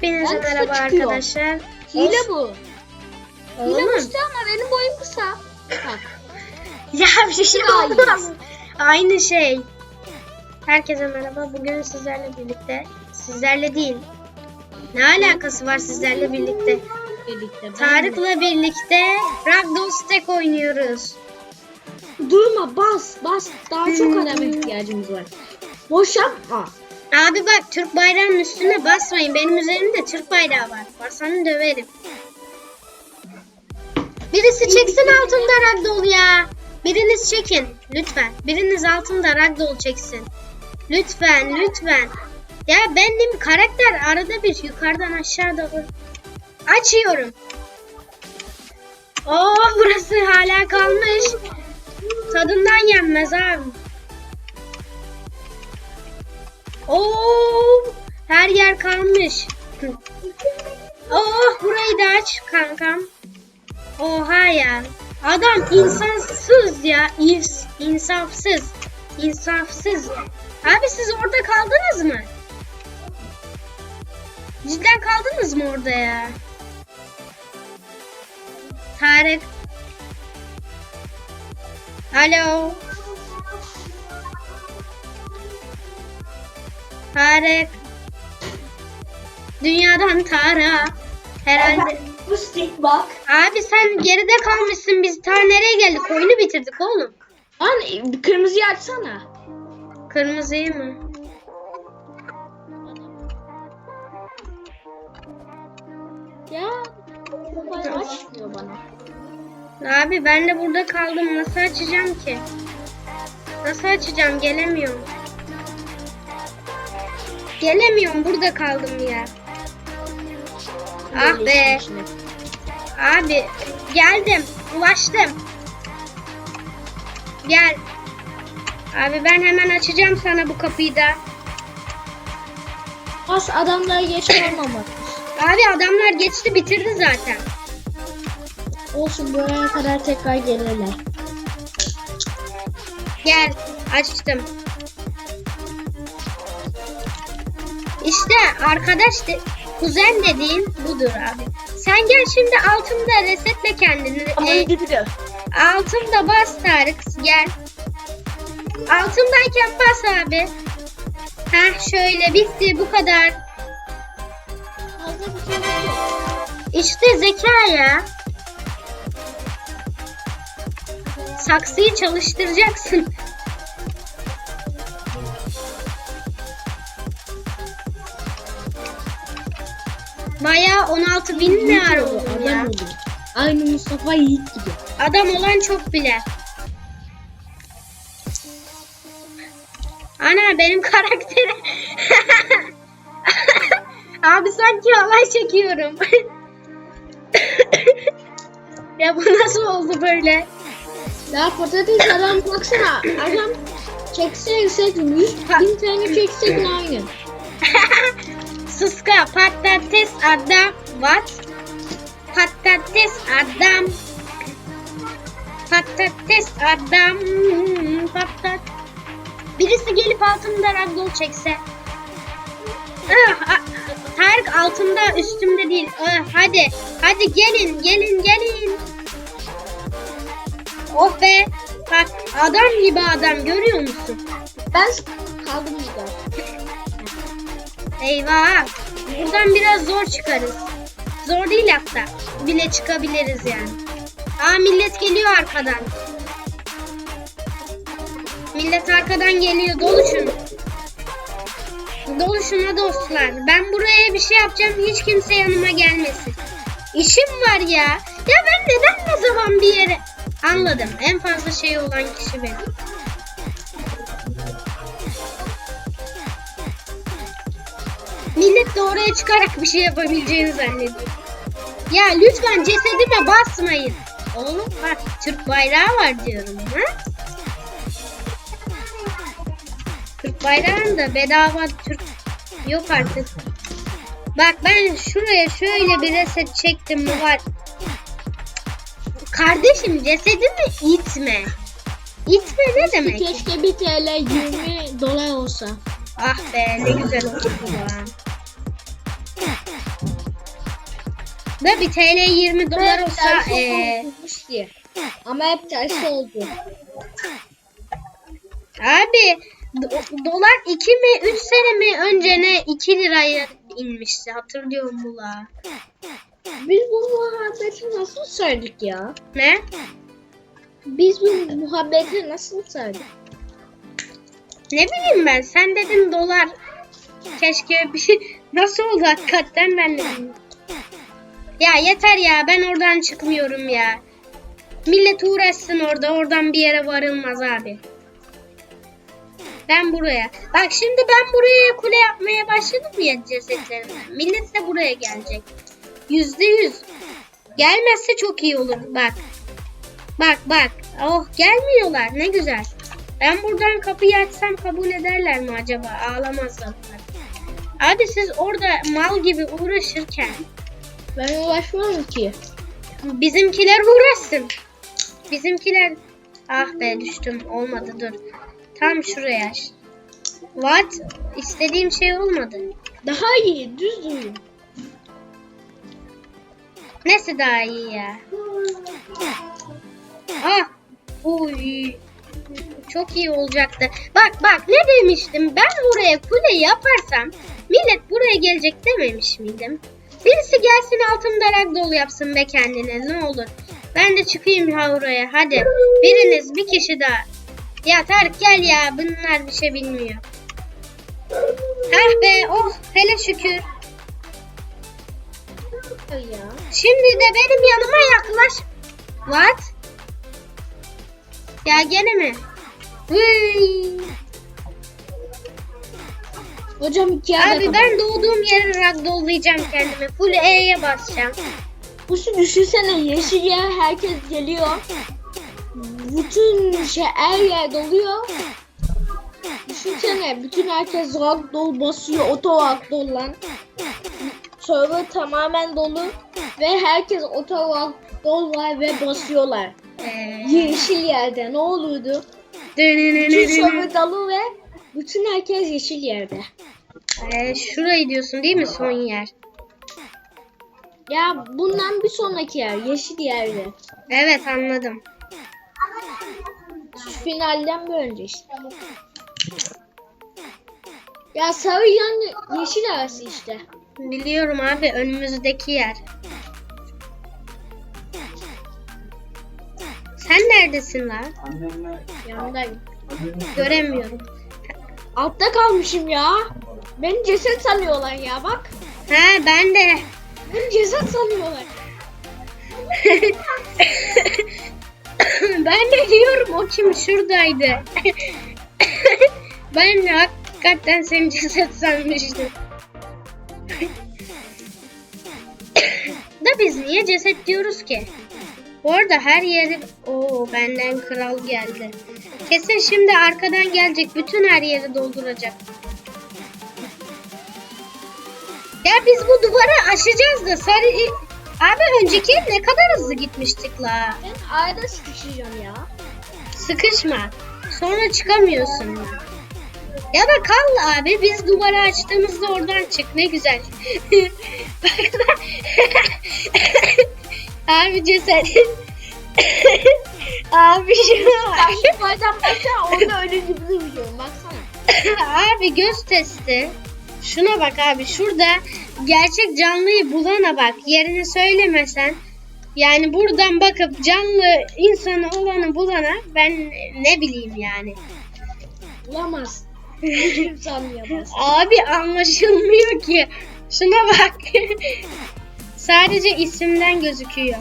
Hepinize Ben kısa merhaba arkadaşlar. Hile bu. Hile Oğlum. Musti ama benim boyum kısa. Bak. Ya bir şey olmaz. Aynı şey. Herkese merhaba. Bugün sizlerle birlikte, sizlerle değil. Ne alakası var sizlerle birlikte? Birlikte. Tarık'la birlikte Ragdoll Stack oynuyoruz. Durma bas bas. Daha çok Hmm. adama ihtiyacımız var. Boş yapma. Abi bak Türk bayrağının üstüne basmayın. Benim üzerimde Türk bayrağı var. Basanı döverim. Birisi çeksin altında ragdoll ya. Biriniz çekin. Lütfen. Biriniz altında ragdoll çeksin. Lütfen lütfen. Ya benim karakter arada bir yukarıdan aşağı doğru. Açıyorum. Oo burası hala kalmış. Tadından yenmez abi. Oo, her yer kalmış. Oh, burayı da aç kankam. Oha ya. Adam insansız ya. İns, insafsız. İnsafsız. Abi siz orada kaldınız mı? Cidden kaldınız mı orada ya? Tarık. Alo. Tarık. Dünyadan Tara. Herhalde. Bu stick bak. Abi sen geride kalmışsın. Biz ta nereye geldik? Oyunu bitirdik oğlum. Lan e, kırmızıyı açsana. Kırmızıyı mı? Ya. Açmıyor bana. Abi ben de burada kaldım. Nasıl açacağım ki? Nasıl açacağım? Gelemiyorum. Gelemiyorum. Burada kaldım ya. Ah be. Abi geldim. Ulaştım. Gel. Abi ben hemen açacağım sana bu kapıyı da. Bas adamları geç olmamak. Abi adamlar geçti bitirdi zaten. Olsun buraya kadar tekrar gelirler. Gel açtım. İşte arkadaş de, kuzen dediğin budur abi. Sen gel şimdi altımda resetle kendini. E, de. altımda bas Tarık gel. Altımdayken bas abi. Heh şöyle bitti bu kadar. Fazla bir şey yok. İşte zeka ya. Saksıyı çalıştıracaksın. Bayağı 16 bin ne ara oldu ya. Adam oldu. Aynı Mustafa Yiğit gibi. Adam olan çok bile. Ana benim karakteri. Abi sanki halay çekiyorum. ya bu nasıl oldu böyle? Ya patates adam baksana. Adam çekse yüksek 100 bin tane çekse aynı. Sıska patates adam. What? Patates adam. Patates adam. Patat. Birisi gelip altımda ragdoll çekse. Ah, ah, Tarık altımda üstümde değil. Ah, hadi. Hadi gelin gelin gelin. Oh be. Bak adam gibi adam görüyor musun? Ben kaldım burada. Eyvah. Buradan biraz zor çıkarız. Zor değil hatta. Bile çıkabiliriz yani. Aa millet geliyor arkadan. Millet arkadan geliyor. Doluşun. Doluşun dostlar. Ben buraya bir şey yapacağım. Hiç kimse yanıma gelmesin. İşim var ya. Ya ben neden ne zaman bir yere... Anladım. En fazla şey olan kişi benim. De oraya çıkarak bir şey yapabileceğini zannediyor. Ya lütfen cesedime basmayın. Oğlum bak Türk bayrağı var diyorum ha. Türk bayrağında bedava Türk yok artık. Bak ben şuraya şöyle bir reset çektim mi var. Kardeşim cesedimi itme. İtme ne demek? Keşke 1 TL 20 dolar olsa. Ah be ne güzel oldu bu Da bir TL 20 dolar Hep olsa eee diye. Ama hep tersi oldu. Abi do- dolar 2 mi 3 sene mi önce ne 2 liraya inmişti hatırlıyorum bu la. Biz bu muhabbeti nasıl sardık ya? Ne? Biz bu muhabbeti nasıl sardık? Ne bileyim ben sen dedin dolar keşke bir şey nasıl oldu hakikaten ben de bilmiyorum. Ya yeter ya ben oradan çıkmıyorum ya. Millet uğraşsın orada oradan bir yere varılmaz abi. Ben buraya. Bak şimdi ben buraya kule yapmaya başladım ya cesetlerimden. Millet de buraya gelecek. Yüzde yüz. Gelmezse çok iyi olur bak. Bak bak. Oh gelmiyorlar ne güzel. Ben buradan kapıyı açsam kabul ederler mi acaba? Ağlamazlar. Abi siz orada mal gibi uğraşırken Ben ulaşmam ki. bizimkiler uğraşsın. Bizimkiler ah be düştüm olmadı dur. Tam şuraya. What? İstediğim şey olmadı. Daha iyi düz duyun. Nesi daha iyi ya? Ah! Uy! Çok iyi olacaktı. Bak bak ne demiştim? Ben buraya kule yaparsam millet buraya gelecek dememiş miydim? Birisi gelsin altımda ragdoll yapsın be kendine ne olur. Ben de çıkayım ha hadi. Biriniz bir kişi daha. Ya Tarık gel ya bunlar bir şey bilmiyor. Ah be oh hele şükür. Şimdi de benim yanıma yaklaş. What? Ya gene mi? Vıy. Hocam iki yerde Abi ben doğduğum yere ragdollayacağım kendimi. Full E'ye basacağım. Bu şu düşünsene yeşil yer herkes geliyor. Bütün şey her yer doluyor. Düşünsene bütün herkes ragdoll basıyor. Oto ragdoll lan. Server tamamen dolu. Ve herkes oto ragdoll var ve basıyorlar. Ee, Yeşil yerde ne olurdu? Bütün server dolu ve bütün herkes yeşil yerde. Ee, şurayı diyorsun değil mi son yer? Ya bundan bir sonraki yer yeşil yerde. Evet anladım. Şu finalden bir önce işte. Ya sarı yan yeşil arası işte. Biliyorum abi önümüzdeki yer. Sen neredesin lan? Annemle Yanındayım. Göremiyorum. Altta kalmışım ya. Beni ceset sanıyorlar ya bak. Ha ben de. Beni ceset sanıyorlar. ben de diyorum o kim şuradaydı. ben de hakikaten seni ceset sanmıştım. da biz niye ceset diyoruz ki? Bu arada her yeri... Oo benden kral geldi. Kesin şimdi arkadan gelecek. Bütün her yeri dolduracak. Ya biz bu duvarı aşacağız da sarı... Abi önceki ne kadar hızlı gitmiştik la. Ben arada sıkışacağım ya. Sıkışma. Sonra çıkamıyorsun. Ya da kal abi biz duvarı açtığımızda oradan çık ne güzel. abi ceset. Abi Karşı yukarıdan baksana orada ölü gibi duruyorum baksana. abi göz testi. Şuna bak abi şurada gerçek canlıyı bulana bak. Yerini söylemesen. Yani buradan bakıp canlı insanı olanı bulana ben ne bileyim yani. Bulamaz. Kimse anlayamaz. Abi anlaşılmıyor ki. Şuna bak. Sadece isimden gözüküyor.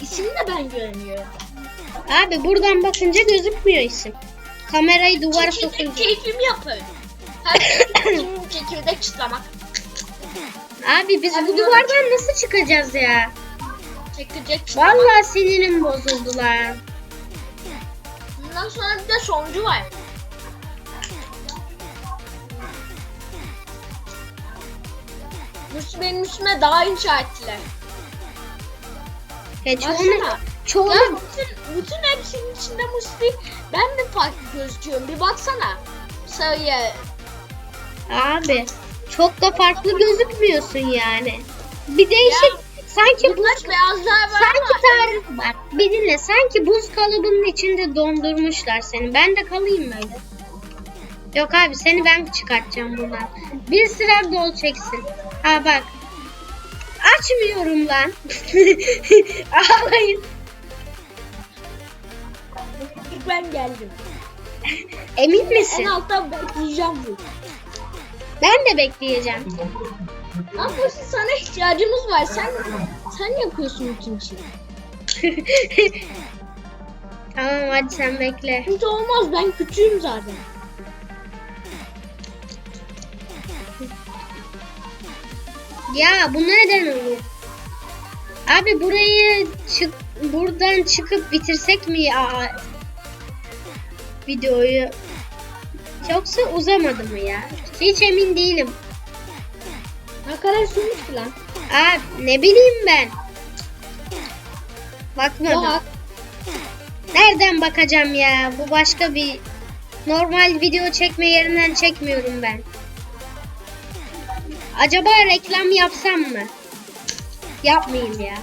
İsim de ben görmüyorum. Abi buradan bakınca gözükmüyor isim. Kamerayı duvara sokunca. keyfimi yapıyorum. Her çekirdek çıtlamak. Abi biz bu duvardan nasıl çıkacağız ya? Çekirdek çıtlamak. Vallahi sinirim bozuldu lan. Bundan sonra bir de sonuncu var. Müslü benim üstüme daha inşa ettiler. Ya çoğunu, Çoğunu Ya bütün, bütün hepsinin içinde Musti ben de farklı gözüküyorum. Bir baksana. Sarıya. abi çok da farklı gözükmüyorsun yani. Bir değişik Sanki buz var Sanki tarih bak bir dinle sanki buz kalıbının içinde dondurmuşlar seni. Ben de kalayım mı öyle. Yok abi seni ben çıkartacağım buradan. Bir sıra dol çeksin. Ha bak. Açmıyorum lan. Ağlayın. İlk ben geldim. Emin En misin? altta bekleyeceğim bu. Ben de bekleyeceğim. Ama sana ihtiyacımız var. Sen sen yapıyorsun bütün işi. tamam hadi sen bekle. Hiç olmaz ben küçüğüm zaten. Ya bu neden olur? Abi burayı çık buradan çıkıp bitirsek mi ya videoyu? Yoksa uzamadı mı ya? Hiç emin değilim. Ne kadar sürmüş ki lan? Aa ne bileyim ben. Bakmadım. Bak. Nereden bakacağım ya? Bu başka bir normal video çekme yerinden çekmiyorum ben. Acaba reklam yapsam mı? Yapmayayım ya.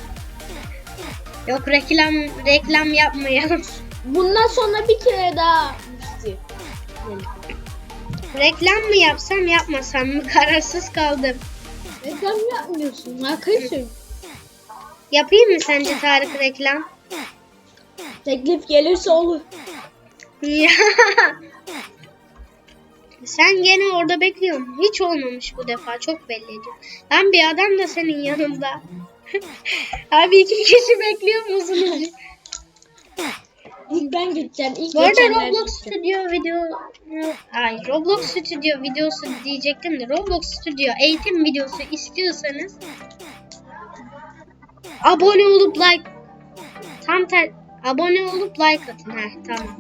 Yok reklam reklam yapmayalım. Bundan sonra bir kere daha bitti. reklam mı yapsam yapmasam mı kararsız kaldım. Reklam yapmıyorsun. Markayı söyle. Yapayım mı sence Tarık reklam? Teklif gelirse olur. Ya. Sen gene orada bekliyorsun. Hiç olmamış bu defa. Çok belli ediyor. Lan bir adam da senin yanında. Abi iki kişi bekliyor musunuz? İlk ben gideceğim. İlk Bu arada geçenler Roblox gideceğim. Studio video... Ay Roblox Studio videosu diyecektim de Roblox Studio eğitim videosu istiyorsanız abone olup like tam ter abone olup like atın. Heh, tamam.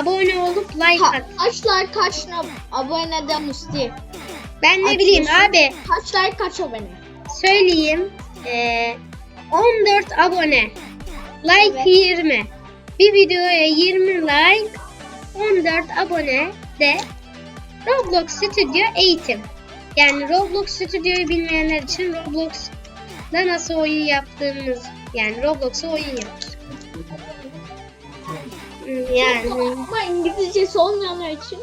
Abone olup like Ka- at. kaç like kaç ne abone de Musti. Ben ne Açıyorsun. bileyim abi Kaç like kaç abone. söyleyeyim. Ee, 14 abone. Like Evet. 20. Bir videoya 20 like. 14 abone de Roblox Studio eğitim. Yani Roblox Studio'yu bilmeyenler için Roblox'da nasıl oyun yaptığımız yani Roblox'a oyun. Hmm, Yani İngilizcesi olmayanlar için.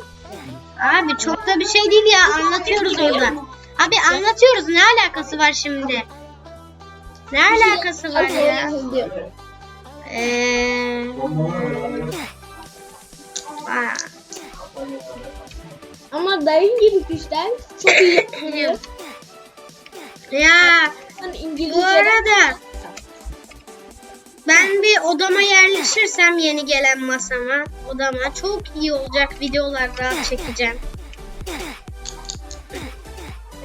Abi çok da bir şey değil ya anlatıyoruz orada. Abi anlatıyoruz ne alakası var şimdi? Ne alakası var ya? Eee... Ama dayın gibi kişiler çok iyi yapıyor. Ya bu arada ben bir odama yerleşirsem yeni gelen masama odama çok iyi olacak videolar rahat çekeceğim.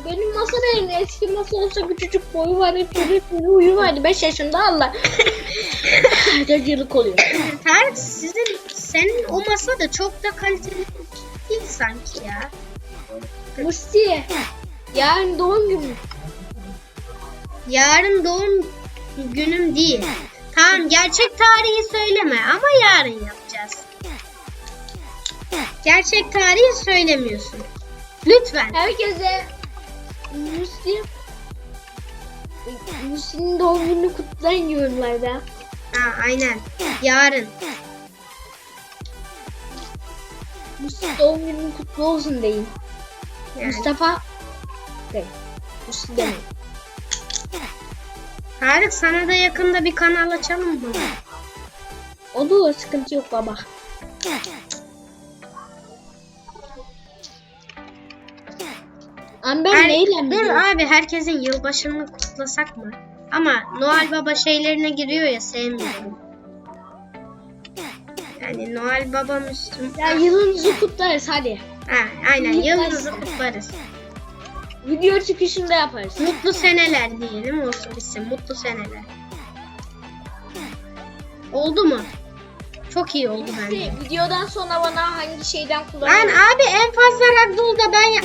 Benim masa benim eski masa olsa küçücük boyu var hep çocuk uyu vardı 5 yaşında Allah. Gacılık oluyor. Tarık sizin senin o masa da çok da kaliteli değil sanki ya. Musti. Yarın doğum günü. Yarın doğum günüm değil. Tamam gerçek tarihi söyleme ama yarın yapacağız. Gerçek tarihi söylemiyorsun. Lütfen. Herkese Musti Musti'nin doğum gününü kutlayın yorumlarda. Ha, aynen. Yarın. Musti doğum günün kutlu olsun deyin. Yani. Mustafa de. Musti demeyin. Tarık sana da yakında bir kanal açalım mı? Olur sıkıntı yok baba. Ama ben Her- neyle Dur biliyorum? abi herkesin yılbaşını kutlasak mı? Ama Noel Baba şeylerine giriyor ya sevmiyorum. Yani Noel Baba Müslüm. Ya yılınızı kutlarız hadi. Ha, aynen yılınızı kutlarız. Video çıkışında yaparız. Mutlu seneler diyelim olsun bitsin. Mutlu seneler. Oldu mu? Çok iyi oldu bence. Videodan sonra bana hangi şeyden Ben kullanabilirim? abi en fazla ragdoll'da ben ya-